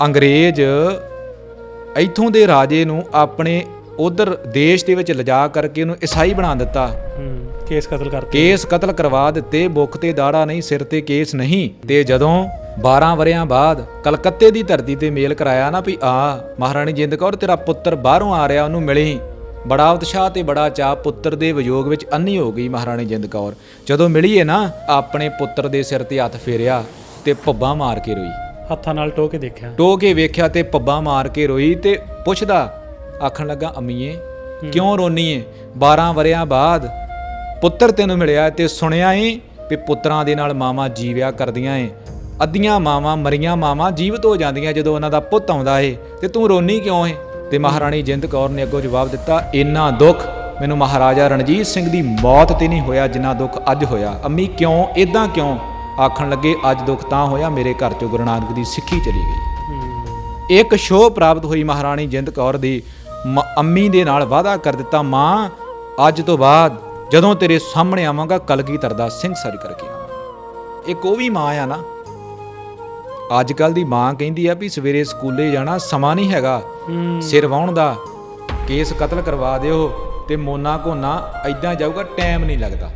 ਅੰਗਰੇਜ਼ ਇੱਥੋਂ ਦੇ ਰਾਜੇ ਨੂੰ ਆਪਣੇ ਉਧਰ ਦੇਸ਼ ਦੇ ਵਿੱਚ ਲਿਜਾ ਕਰਕੇ ਉਹਨੂੰ ਈਸਾਈ ਬਣਾ ਦਿੱਤਾ। ਹੂੰ ਕੇਸ ਕਤਲ ਕਰਤੇ ਕੇਸ ਕਤਲ ਕਰਵਾ ਦਿੱਤੇ ਬੁੱਕ ਤੇ ਦਾੜਾ ਨਹੀਂ ਸਿਰ ਤੇ ਕੇਸ ਨਹੀਂ। ਤੇ ਜਦੋਂ 12 ਵਰਿਆਂ ਬਾਅਦ ਕਲਕੱਤੇ ਦੀ ਧਰਤੀ ਤੇ ਮੇਲ ਕਰਾਇਆ ਨਾ ਵੀ ਆ ਮਹਾਰਾਣੀ ਜਿੰਦ ਕੌਰ ਤੇਰਾ ਪੁੱਤਰ ਬਾਹਰੋਂ ਆ ਰਿਹਾ ਉਹਨੂੰ ਮਿਲੀ। ਬੜਾ ਉਤਸ਼ਾਹ ਤੇ ਬੜਾ ਚਾਅ ਪੁੱਤਰ ਦੇ ਵਿਯੋਗ ਵਿੱਚ ਅੰਨੀ ਹੋ ਗਈ ਮਹਾਰਾਣੀ ਜਿੰਦ ਕੌਰ। ਜਦੋਂ ਮਿਲੀਏ ਨਾ ਆਪਣੇ ਪੁੱਤਰ ਦੇ ਸਿਰ ਤੇ ਹੱਥ ਫੇਰਿਆ ਤੇ ਪੱਬਾਂ ਮਾਰ ਕੇ ਰੋਈ। ਹੱਥਾਂ ਨਾਲ ਟੋ ਕੇ ਦੇਖਿਆ। ਟੋ ਕੇ ਵੇਖਿਆ ਤੇ ਪੱਬਾਂ ਮਾਰ ਕੇ ਰੋਈ ਤੇ ਪੁੱਛਦਾ ਆਖਣ ਲੱਗਾ ਅੰਮੀਏ ਕਿਉਂ ਰੋਨੀ ਏ? 12 ਵਰਿਆਂ ਬਾਅਦ ਪੁੱਤਰ ਤੈਨੂੰ ਮਿਲਿਆ ਤੇ ਸੁਣਿਆ ਏ ਵੀ ਪੁੱਤਰਾਂ ਦੇ ਨਾਲ ਮਾਵਾਂ ਜੀਵਿਆ ਕਰਦੀਆਂ ਏ। ਅੱਧੀਆਂ ਮਾਵਾਂ ਮਰੀਆਂ ਮਾਵਾਂ ਜੀਵਤ ਹੋ ਜਾਂਦੀਆਂ ਜਦੋਂ ਉਹਨਾਂ ਦਾ ਪੁੱਤ ਆਉਂਦਾ ਏ। ਤੇ ਤੂੰ ਰੋਨੀ ਕਿਉਂ ਏ? ਤੇ ਮਹਾਰਾਣੀ ਜਿੰਦ ਕੌਰ ਨੇ ਅੱਗੋਂ ਜਵਾਬ ਦਿੱਤਾ ਇੰਨਾ ਦੁੱਖ ਮੈਨੂੰ ਮਹਾਰਾਜਾ ਰਣਜੀਤ ਸਿੰਘ ਦੀ ਮੌਤ ਤੇ ਨਹੀਂ ਹੋਇਆ ਜਿੰਨਾ ਦੁੱਖ ਅੱਜ ਹੋਇਆ। ਅੰਮੀ ਕਿਉਂ? ਇਦਾਂ ਕਿਉਂ? ਆਖਣ ਲੱਗੇ ਅੱਜ ਦੁੱਖ ਤਾਂ ਹੋਇਆ ਮੇਰੇ ਘਰ ਚੋਂ ਗੁਰੂ ਨਾਨਕ ਦੀ ਸਿੱਖੀ ਚਲੀ ਗਈ। ਇੱਕ ਸ਼ੋਅ ਪ੍ਰਾਪਤ ਹੋਈ ਮਹਾਰਾਣੀ ਜਿੰਦ ਕੌਰ ਦੀ। ਅੰਮੀ ਦੇ ਨਾਲ ਵਾਅਦਾ ਕਰ ਦਿੱਤਾ ਮਾਂ ਅੱਜ ਤੋਂ ਬਾਅਦ ਜਦੋਂ ਤੇਰੇ ਸਾਹਮਣੇ ਆਵਾਂਗਾ ਕਲਗੀਧਰ ਦਾ ਸਿੰਘ ਸਰ ਕਰਕੇ ਆਵਾਂ ਇੱਕ ਉਹ ਵੀ ਮਾਂ ਆ ਨਾ। ਅੱਜ ਕੱਲ ਦੀ ਮਾਂ ਕਹਿੰਦੀ ਆ ਵੀ ਸਵੇਰੇ ਸਕੂਲੇ ਜਾਣਾ ਸਮਾਂ ਨਹੀਂ ਹੈਗਾ। ਸਿਰ ਵਾਉਣ ਦਾ ਕੇਸ ਕਤਲ ਕਰਵਾ ਦਿਓ ਤੇ ਮੋਨਾ ਕੋਨਾ ਐਦਾਂ ਜਾਊਗਾ ਟਾਈਮ ਨਹੀਂ ਲੱਗਦਾ।